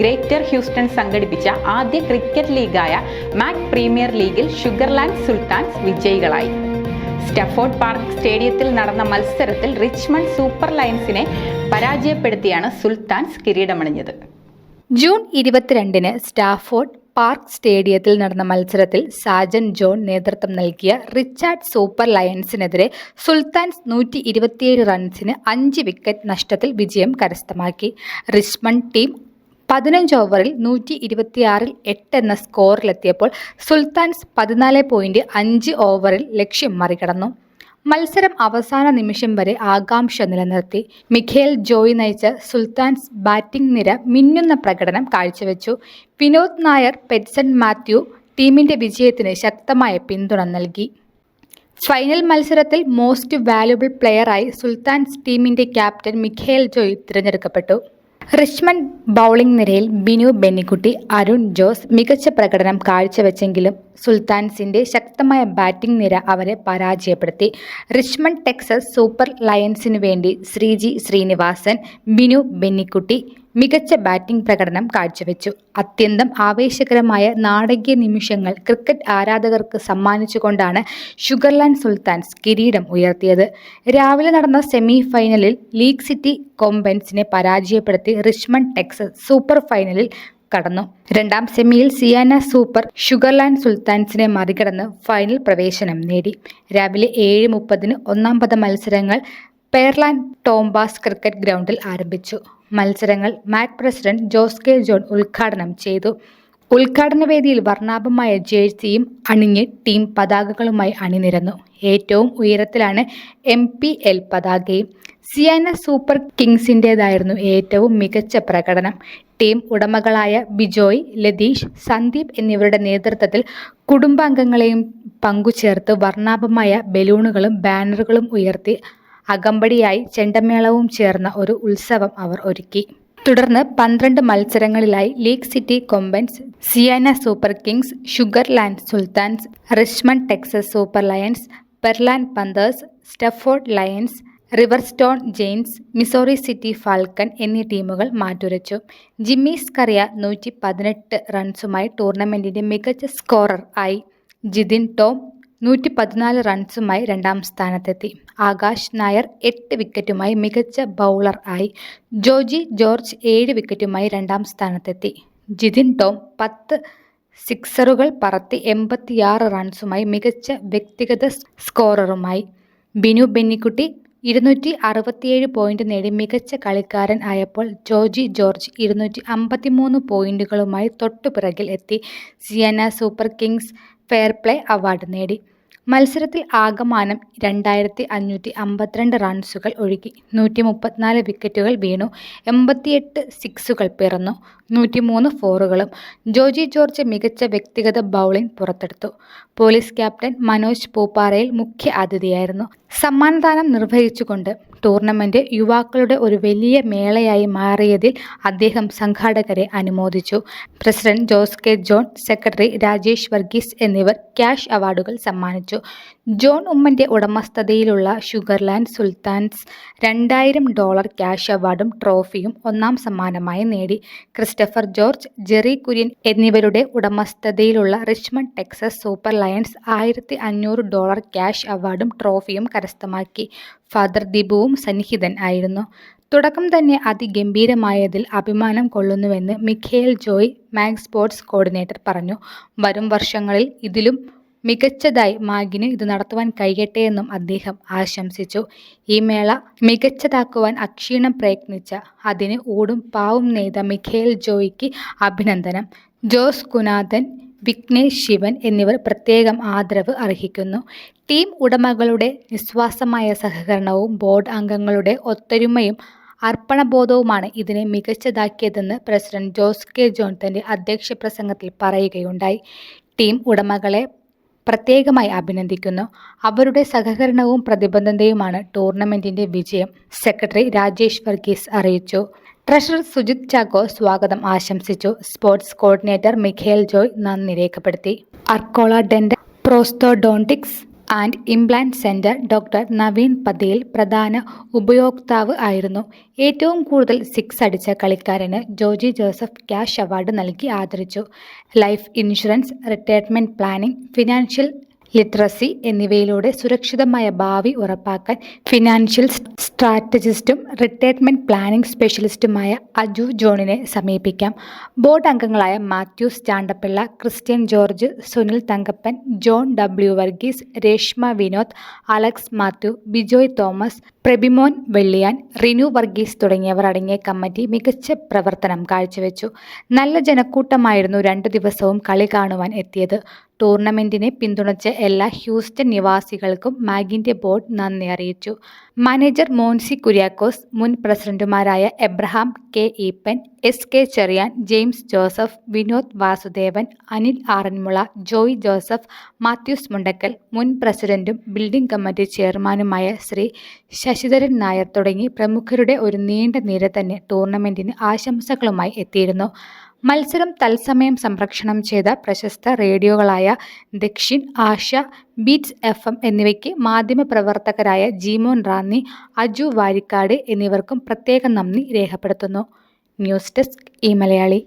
Greater Houston സംഘടിപ്പിച്ച ആദ്യ cricket ലീഗായ മാക് പ്രീമിയർ ലീഗിൽ ഷുഗർലാൻഡ് സുൽത്താൻസ് വിജയികളായി. സ്റ്റഫോർഡ് പാർക്ക് സ്റ്റേഡിയത്തിൽ നടന്ന മത്സരത്തിൽ റിച്ച്മണ്ട് സൂപ്പർ ലയൻസിനെ പരാജയപ്പെടുത്തിയാണ് സുൽത്താൻസ് കിരീടമണിഞ്ഞത്. ജൂൺ ഇരുപത്തിരണ്ടിന് സ്റ്റാഫോർഡ് പാർക്ക് സ്റ്റേഡിയത്തിൽ നടന്ന മത്സരത്തിൽ സാജൻ ജോൺ നേതൃത്വം നൽകിയ റിച്ചാർഡ് സൂപ്പർ ലയൺസിനെതിരെ സുൽത്താൻസ് നൂറ്റി ഇരുപത്തിയേഴ് റൺസിന് അഞ്ച് വിക്കറ്റ് നഷ്ടത്തിൽ വിജയം കരസ്ഥമാക്കി. റിച്ച്മണ്ട് ടീം പതിനഞ്ച് ഓവറിൽ നൂറ്റി ഇരുപത്തിയാറിൽ എട്ട് എന്ന സ്കോറിലെത്തിയപ്പോൾ സുൽത്താൻസ് പതിനാല് പോയിന്റ് അഞ്ച് ഓവറിൽ ലക്ഷ്യം മറികടന്നു. മത്സരം അവസാന നിമിഷം വരെ ആകാംക്ഷ നിലനിർത്തി. മിഖേൽ ജോയ് നയിച്ച സുൽത്താൻസ് ബാറ്റിംഗ് നിര മിന്നുന്ന പ്രകടനം കാഴ്ചവെച്ചു. വിനോദ് നായർ പെറ്റ്സൺ മാത്യു ടീമിന്റെ വിജയത്തിന് ശക്തമായ പിന്തുണ നൽകി. ഫൈനൽ മത്സരത്തിൽ മോസ്റ്റ് വാല്യുബിൾ പ്ലെയറായി സുൽത്താൻസ് ടീമിന്റെ ക്യാപ്റ്റൻ മിഖേൽ ജോയ് തിരഞ്ഞെടുക്കപ്പെട്ടു. റിച്ച്മണ്ട് ബൗളിംഗ് നിരയിൽ ബിനു ബെന്നിക്കുട്ടി അരുൺ ജോസ് മികച്ച പ്രകടനം കാഴ്ചവെച്ചെങ്കിലും സുൽത്താൻസിന്റെ ശക്തമായ ബാറ്റിംഗ് നിര അവരെ പരാജയപ്പെടുത്തി. റിച്ച്മണ്ട് ടെക്സസ് സൂപ്പർ ലയൺസിനു വേണ്ടി ശ്രീജി ശ്രീനിവാസൻ ബിനു ബെന്നിക്കുട്ടി മികച്ച ബാറ്റിംഗ് പ്രകടനം കാഴ്ചവെച്ചു. അത്യന്തം ആവേശകരമായ നാടകീയ നിമിഷങ്ങൾ ക്രിക്കറ്റ് ആരാധകർക്ക് സമ്മാനിച്ചുകൊണ്ടാണ് ഷുഗർലാൻഡ് സുൽത്താൻസ് കിരീടം ഉയർത്തിയത്. രാവിലെ നടന്ന സെമി ഫൈനലിൽ ലീഗ് സിറ്റി കോംബൻസിനെ പരാജയപ്പെടുത്തി റിച്ച്മണ്ട് ടെക്സസ് സൂപ്പർ ഫൈനലിൽ കടന്നു. രണ്ടാം സെമിയിൽ സിയാന സൂപ്പർ ഷുഗർലാൻഡ് സുൽത്താൻസിനെ മറികടന്ന് ഫൈനൽ പ്രവേശനം നേടി. രാവിലെ ഏഴ് മുപ്പതിന് ഒന്നാം പദ മത്സരങ്ങൾ പെയർലാൻഡ് ടോംബാസ് ക്രിക്കറ്റ് ഗ്രൗണ്ടിൽ ആരംഭിച്ചു. മത്സരങ്ങൾ Mac president Jose K. John ഉദ്ഘാടനം ചെയ്തു. ഉദ്ഘാടന വേദിയിൽ വർണാഭമായ ജേഴ്സിയും അണിഞ്ഞ് ടീം പതാകകളുമായി അണിനിരന്നു. ഏറ്റവും ഉയരത്തിലാണ് എം പി എൽ പതാകയും. സിയാന സൂപ്പർ കിങ്സിന്റേതായിരുന്നു ഏറ്റവും മികച്ച പ്രകടനം. ടീം ഉടമകളായ ബിജോയ് ലതീഷ് സന്ദീപ് എന്നിവരുടെ നേതൃത്വത്തിൽ കുടുംബാംഗങ്ങളെയും പങ്കുചേർത്ത് വർണാഭമായ ബലൂണുകളും ബാനറുകളും ഉയർത്തി അകമ്പടിയായി ചെണ്ടമേളവും ചേർന്ന ഒരു ഉത്സവം അവർ ഒരുക്കി. തുടർന്ന് പന്ത്രണ്ട് മത്സരങ്ങളിലായി League City Kombans Siyana Super Kings Sugar Land Sultans Richmond Texas Super Lions Pearland Panthers Stafford Lions Riverstone Janes Missouri City Falcon എന്നീ ടീമുകൾ മാറ്റുരച്ചു. ജിമ്മി സ്കറിയ നൂറ്റി പതിനെട്ട് റൺസുമായി ടൂർണമെന്റിന്റെ മികച്ച സ്കോറർ ആയി ജിതിൻ ടോം നൂറ്റി പതിനാല് റൺസുമായി രണ്ടാം സ്ഥാനത്തെത്തി. ആകാശ് നായർ എട്ട് വിക്കറ്റുമായി മികച്ച ബൗളർ ആയി. ജോജി ജോർജ് ഏഴ് വിക്കറ്റുമായി രണ്ടാം സ്ഥാനത്തെത്തി. ജിതിൻ ടോം പത്ത് സിക്സറുകൾ പറത്തി എൺപത്തിയാറ് റൺസുമായി മികച്ച വ്യക്തിഗത സ്കോററുമായി. ബിനു ബെന്നിക്കുട്ടി ഇരുന്നൂറ്റി അറുപത്തിയേഴ് പോയിന്റ് നേടി മികച്ച കളിക്കാരൻ ആയപ്പോൾ ജോജി ജോർജ് ഇരുന്നൂറ്റി അമ്പത്തിമൂന്ന് പോയിന്റുകളുമായി തൊട്ടുപിറകിൽ എത്തി. Siyana Super Kings fair play award നേടി. മത്സരത്തിൽ ആകമാനം രണ്ടായിരത്തി അഞ്ഞൂറ്റി അമ്പത്തിരണ്ട് റൺസുകൾ ഒഴുകി. നൂറ്റി മുപ്പത്തിനാല് വിക്കറ്റുകൾ വീണു. എൺപത്തിയെട്ട് സിക്സുകൾ പിറന്നു. നൂറ്റിമൂന്ന് ഫോറുകളും ജോജി ജോർജ് മികച്ച വ്യക്തിഗത ബൗളിംഗ് പുറത്തെടുത്തു. പോലീസ് ക്യാപ്റ്റൻ മനോജ് പൂപ്പാറയിൽ മുഖ്യ അതിഥിയായിരുന്നു. സമ്മാനദാനം നിർവഹിച്ചുകൊണ്ട് ടൂർണമെന്റ് യുവാക്കളുടെ ഒരു വലിയ മേളയായി മാറിയതിൽ അദ്ദേഹം സംഘാടകരെ അനുമോദിച്ചു. President Jose K John secretary Rajesh Varghese എന്നിവർ ക്യാഷ് അവാർഡുകൾ സമ്മാനിച്ചു. ജോൺ ഉമ്മന്റെ ഉടമസ്ഥതയിലുള്ള ഷുഗർലാൻഡ് സുൽത്താൻസ് രണ്ടായിരം ഡോളർ ക്യാഷ് അവാർഡും ട്രോഫിയും ഒന്നാം സമ്മാനമായി നേടി. ക്രിസ്റ്റഫർ ജോർജ് ജെറി കുര്യൻ എന്നിവരുടെ ഉടമസ്ഥതയിലുള്ള റിച്ച്മണ്ട് ടെക്സസ് സൂപ്പർ ലയൺസ് ആയിരത്തി അഞ്ഞൂറ് ഡോളർ ക്യാഷ് അവാർഡും ട്രോഫിയും കരസ്ഥമാക്കി. ഫാദർ ദിബുവും സന്നിഹിതൻ ആയിരുന്നു. തുടക്കം തന്നെ അതിഗംഭീരമായതിൽ അഭിമാനം കൊള്ളുന്നുവെന്ന് Mikhel Joy Max Sports coordinator പറഞ്ഞു. വരും വർഷങ്ങളിൽ ഇതിലും മികച്ചതായി മാഗിന് ഇത് നടത്തുവാൻ കഴിയട്ടെ എന്നും അദ്ദേഹം ആശംസിച്ചു. ഈ മേള മികച്ചതാക്കുവാൻ അക്ഷീണം പ്രയത്നിച്ച അതിന് ഊടും പാവും നേത മിഖേൽ ജോയിക്ക് അഭിനന്ദനം. ജോസ് കുനാഥൻ വിഘ്നേഷ് ശിവൻ എന്നിവർ പ്രത്യേകം ആദരവ് അർഹിക്കുന്നു. ടീം ഉടമകളുടെ നിസ്വാസമായ സഹകരണവും ബോർഡ് അംഗങ്ങളുടെ ഒത്തൊരുമയും അർപ്പണബോധവുമാണ് ഇതിനെ മികച്ചതാക്കിയതെന്ന് പ്രസിഡന്റ് ജോസ് കെ. ജോൺ തന്റെ അധ്യക്ഷ പ്രസംഗത്തിൽ പറയുകയുണ്ടായി. ടീം ഉടമകളെ പ്രത്യേകമായി അഭിനന്ദിക്കുന്നു. അവരുടെ സഹകരണവും പ്രതിബദ്ധതയുമാണ് ടൂർണമെന്റിന്റെ വിജയം സെക്രട്ടറി രാജേഷ് വർഗീസ് അറിയിച്ചു. ട്രഷറർ സുജിത് ചാക്കോ സ്വാഗതം ആശംസിച്ചു. സ്പോർട്സ് കോർഡിനേറ്റർ മിഖേൽ ജോയ് നന്ദി രേഖപ്പെടുത്തി. Arcola dental prosthodontics and implant center doctor Naveen Patel പ്രധാന ഉപയോക്താവ് ആയിരുന്നു. ഏറ്റവും കൂടുതൽ സിക്സ് അടിച്ച കളിക്കാരന് ജോജി ജോസഫ് ക്യാഷ് അവാർഡ് നൽകി ആദരിച്ചു. Life insurance retirement planning financial literacy എന്നിവയിലൂടെ സുരക്ഷിതമായ ഭാവി ഉറപ്പാക്കാൻ ഫിനാൻഷ്യൽ സ്ട്രാറ്റജിസ്റ്റും റിട്ടയർമെന്റ് പ്ലാനിംഗ് സ്പെഷ്യലിസ്റ്റുമായ അജു ജോണിനെ സമീപിക്കാം. ബോർഡ് അംഗങ്ങളായ Mathews Chandapilla Christian George Sunil Thankappan John W Varghese Reshma Vinod Alex Mathew Bijoy Thomas Prabimon Velliyan Rinu Varghese തുടങ്ങിയവർ അടങ്ങിയ കമ്മിറ്റി മികച്ച പ്രവർത്തനം കാഴ്ചവെച്ചു. നല്ല ജനക്കൂട്ടമായിരുന്നു രണ്ടു ദിവസവും കളി കാണുവാൻ എത്തിയത്. ടൂർണമെന്റിനെ പിന്തുണച്ച എല്ലാ ഹ്യൂസ്റ്റൺ നിവാസികൾക്കും മാഗിന്റെ ബോർഡ് നന്ദി അറിയിച്ചു. മാനേജർ മോൻസി കുര്യാക്കോസ് മുൻ പ്രസിഡന്റുമാരായ Abraham K. Eapen S. K. Cherian James Joseph Vinod Vasudevan Anil Aranmula Joy Joseph Mathews Mundackal മുൻ പ്രസിഡന്റും ബിൽഡിംഗ് കമ്മിറ്റി ചെയർമാനുമായ ശ്രീ ശശിധരൻ നായർ തുടങ്ങി പ്രമുഖരുടെ ഒരു നീണ്ട നിര തന്നെ ടൂർണമെന്റിന് ആശംസകളുമായി എത്തിയിരുന്നു. മത്സരം തത്സമയം സംപ്രേഷണം ചെയ്ത പ്രശസ്ത റേഡിയോകളായ Dakshin Asha Beats F M എന്നിവയ്ക്ക് മാധ്യമപ്രവർത്തകരായ ജീമോൻ റാന്നി അജു വാരിക്കാട് എന്നിവർക്കും പ്രത്യേക നന്ദി രേഖപ്പെടുത്തുന്നു. ന്യൂസ് ഡെസ്ക് ഈ മലയാളി.